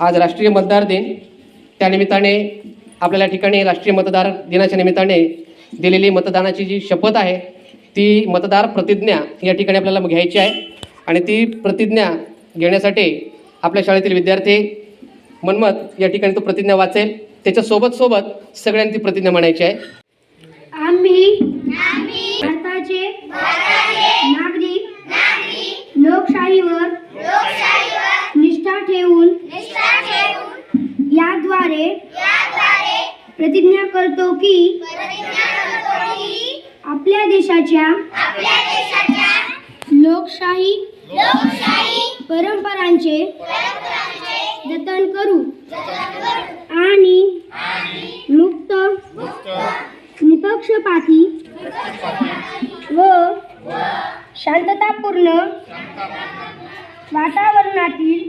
आज राष्ट्रीय मतदार दिन. त्यानिमित्ताने आपल्याला ठिकाणी राष्ट्रीय मतदार दिनाच्या निमित्ताने दिलेली मतदानाची जी शपथ आहे ती मतदार प्रतिज्ञा या ठिकाणी आपल्याला घ्यायची आहे. आणि ती प्रतिज्ञा घेण्यासाठी आपल्या शाळेतील विद्यार्थी मनमत या ठिकाणी तो प्रतिज्ञा वाचेल. त्याच्यासोबत सोबत सगळ्यांनी ती प्रतिज्ञा म्हणायची आहे. आम्ही भारताचे नागरिक लोकशाहीवर याद्वारे प्रतिज्ञा करतो की आपल्या देशाच्या लोकशाही परंपरांचे जतन करू आणि मुक्त निपक्षपाती व शांततापूर्ण वातावरणातील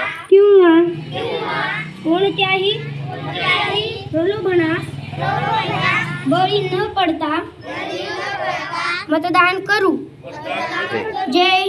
કોણત્યાહી પ્રલોભના બળી ન પડતા. મતદાન કરું. જય